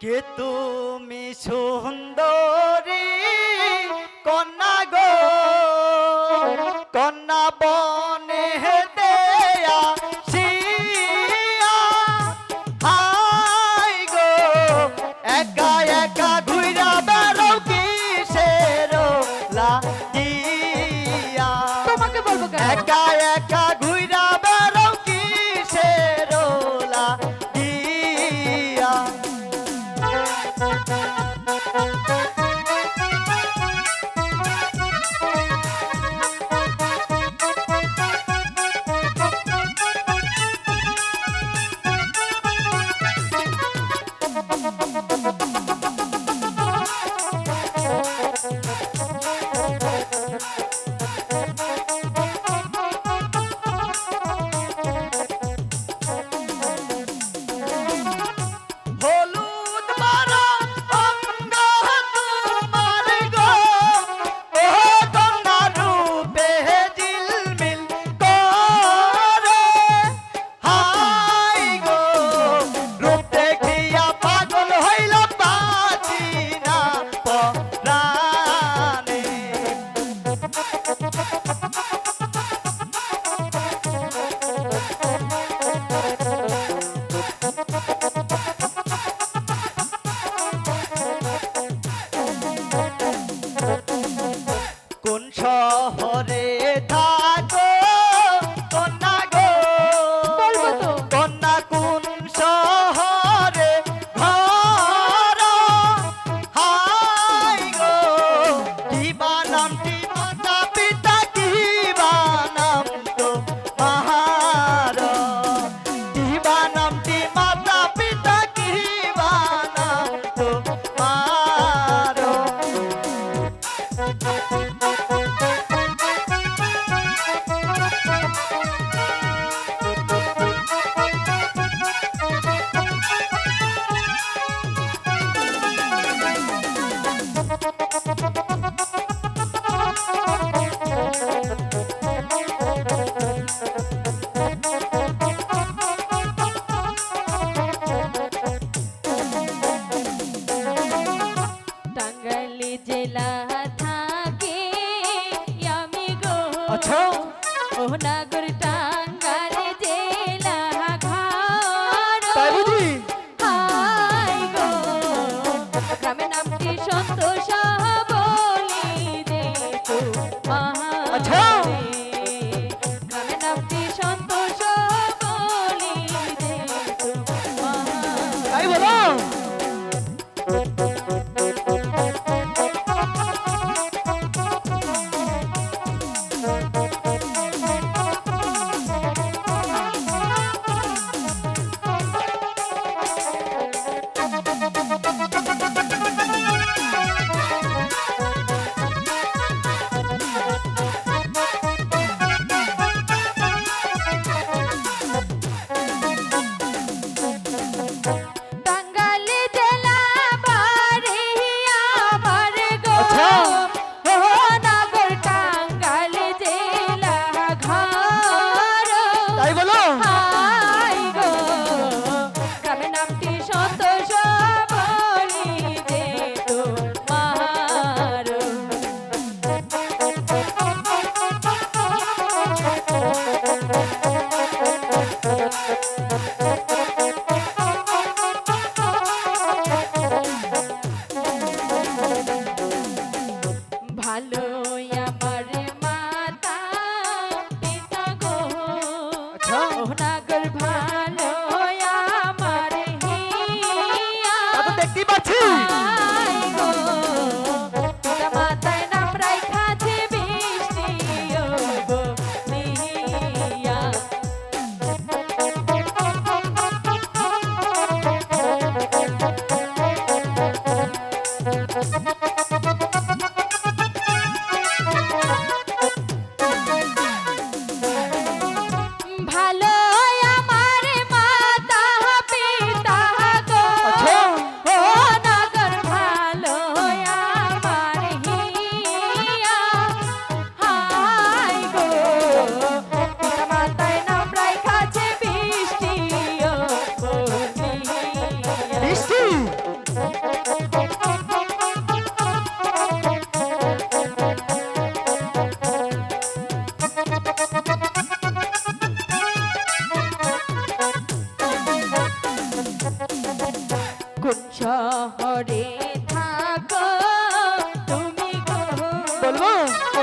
কে তুমি সুন্দরী? কন মেলা থাকে আমি গো ও নাগর টাঙ্গার জেলা ঘর। হাই গো গ্রামে নামটি সন্তোষ বলি দে আচ্ছা। আচ্ছা। Ha ha ha!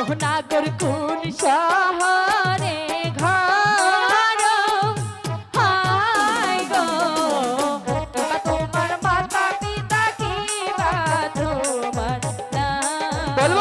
মোহনাগর কোন শহরে ঘর? হাই গো তোমার মাতা পিতা কি বা তোমার বলব?